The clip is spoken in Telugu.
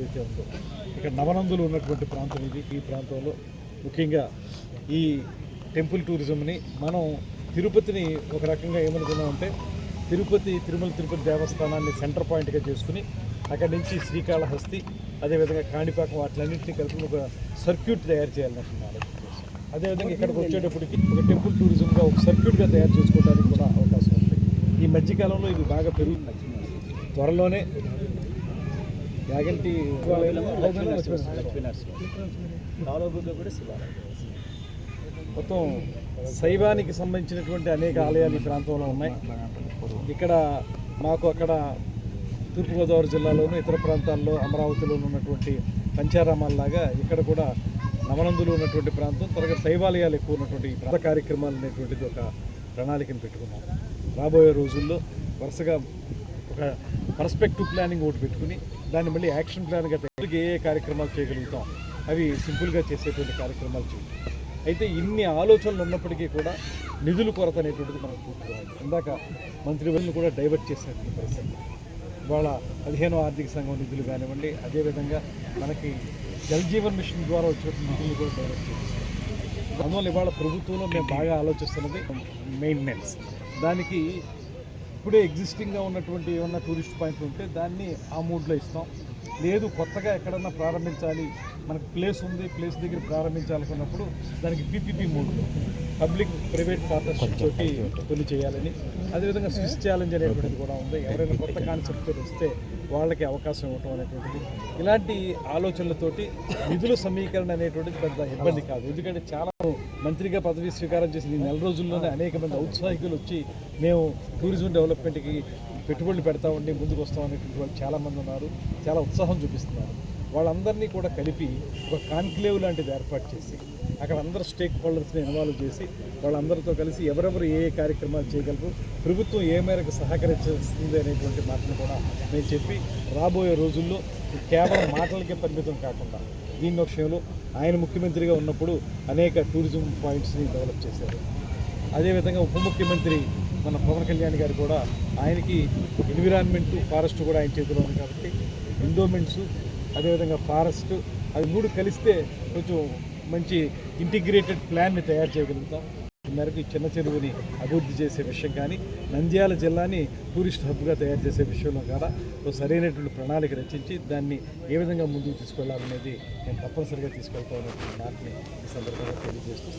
ఏదైతే ఉందో. ఇక్కడ నవనందులు ఉన్నటువంటి ప్రాంతం ఇది. ఈ ప్రాంతంలో ముఖ్యంగా ఈ టెంపుల్ టూరిజంని మనం తిరుపతిని ఒక రకంగా ఏమనుకున్నామంటే తిరుపతి తిరుమల తిరుపతి దేవస్థానాన్ని సెంటర్ పాయింట్గా చేసుకుని అక్కడి నుంచి శ్రీకాళహస్తి అదేవిధంగా కాణిపాకం వాటిలన్నింటినీ కలిపి ఒక సర్క్యూట్ తయారు చేయాలనుకున్నారు అదేవిధంగా ఇక్కడికి వచ్చేటప్పటికి ఒక టెంపుల్ టూరిజంగా ఒక సర్క్యూట్గా తయారు చేసుకోవడానికి కూడా అవకాశం ఉంది. ఈ మధ్యకాలంలో ఇది బాగా పెరుగుతుంది. త్వరలోనే యాగంటి మొత్తం శైవానికి సంబంధించినటువంటి అనేక ఆలయాలు ఈ ప్రాంతంలో ఉన్నాయి. ఇక్కడ మాకు అక్కడ తూర్పుగోదావరి జిల్లాలోను ఇతర ప్రాంతాల్లో అమరావతిలో ఉన్నటువంటి పంచారామాల్లాగా ఇక్కడ కూడా నవనందులు ఉన్నటువంటి ప్రాంతం. త్వరగా శైవాలయాలు ఎక్కువ ఉన్నటువంటి ప్రాంత కార్యక్రమాలు అనేటువంటిది ఒక ప్రణాళికను పెట్టుకున్నాం. రాబోయే రోజుల్లో వరుసగా ఒక పర్స్పెక్టివ్ ప్లానింగ్ ఒకటి పెట్టుకుని దాన్ని మళ్ళీ యాక్షన్ ప్లాన్గా తయారు ఏ ఏ కార్యక్రమాలు చేయగలుగుతాం అవి సింపుల్గా చేసేటువంటి కార్యక్రమాలు చేయాలి అయితే ఇన్ని ఆలోచనలు ఉన్నప్పటికీ కూడా నిధుల కొరత అనేటువంటిది మనకు పూర్తిగా ఉంది ఇందాక మంత్రివర్యులను కూడా డైవర్ట్ చేసినటువంటి పరిస్థితి. ఇవాళ పదిహేనో ఆర్థిక సంఘం నిధులు కానివ్వండి అదేవిధంగా మనకి జల్ జీవన్ మిషన్ ద్వారా వచ్చినటువంటి నిధులు కూడా డైవర్ట్ చేస్తారు అందువల్ల ఇవాళ ప్రభుత్వంలో మేము బాగా ఆలోచిస్తున్నది మెయింటెనెన్స్. దానికి ఇప్పుడే ఎగ్జిస్టింగ్గా ఉన్నటువంటి ఏమన్నా టూరిస్ట్ పాయింట్లు ఉంటే దాన్ని ఆ మూడ్లో ఇస్తాం. లేదు కొత్తగా ఎక్కడన్నా ప్రారంభించాలి మనకు ప్లేస్ ఉంది ప్లేస్ దగ్గర ప్రారంభించాలనుకున్నప్పుడు దానికి పీపీపీ మూడ్లో పబ్లిక్ ప్రైవేట్ పార్ట్నర్షిప్ తోటి కొన్ని చేయాలని. అదేవిధంగా స్విస్ ఛాలెంజ్ అనేటువంటిది కూడా ఉంది. ఎవరైనా కొత్త కాన్సెప్ట్ వస్తే వాళ్ళకి అవకాశం ఇవ్వటం అనేటువంటిది. ఇలాంటి ఆలోచనలతోటి నిధుల సమీకరణ అనేటువంటిది పెద్ద ఇబ్బంది కాదు. ఎందుకంటే చాలా మంత్రిగా పదవి స్వీకారం చేసిన ఈ నెల రోజుల్లోనే అనేక మంది ఔత్సాహికులు వచ్చి మేము టూరిజం డెవలప్మెంట్కి పెట్టుబడులు పెడతా ఉండి ముందుకు వస్తాం అనేటువంటి వాళ్ళు చాలామంది ఉన్నారు. చాలా ఉత్సాహం చూపిస్తున్నారు. వాళ్ళందరినీ కూడా కలిపి ఒక కాన్క్లేవ్ లాంటిది ఏర్పాటు చేసి అక్కడ అందరు స్టేక్ హోల్డర్స్ని ఇన్వాల్వ్ చేసి వాళ్ళందరితో కలిసి ఎవరెవరు ఏ ఏ కార్యక్రమాలు చేయగలరు ప్రభుత్వం ఏ మేరకు సహకరిస్తుంది అనేటువంటి మాటను కూడా నేను చెప్పి రాబోయే రోజుల్లో కేవలం మాటలకే పరిమితం కాకుండా దీని విషయంలో ఆయన ముఖ్యమంత్రిగా ఉన్నప్పుడు అనేక టూరిజం పాయింట్స్ని డెవలప్ చేశారు. అదేవిధంగా ఉప ముఖ్యమంత్రి మన పవన్ కళ్యాణ్ గారు కూడా ఆయనకి ఎన్విరాన్మెంట్ ఫారెస్ట్ కూడా ఆయన చేతిలో ఉంది కాబట్టి ఎండోమెంట్స్ అదేవిధంగా ఫారెస్ట్ అవి మూడు కలిస్తే కొంచెం మంచి ఇంటిగ్రేటెడ్ ప్లాన్ని తయారు చేయగలుగుతాం. ఈ మేరకు చిన్న చెరువుని అభివృద్ధి చేసే విషయం కానీ నంద్యాల జిల్లాని టూరిస్ట్ హబ్గా తయారు చేసే విషయంలో కూడా ఒక సరైనటువంటి ప్రణాళిక రచించి దాన్ని ఏ విధంగా ముందుకు తీసుకెళ్ళాలనేది నేను తప్పనిసరిగా తీసుకెళ్తామనే మాటని ఈ సందర్భంగా తెలియజేస్తూ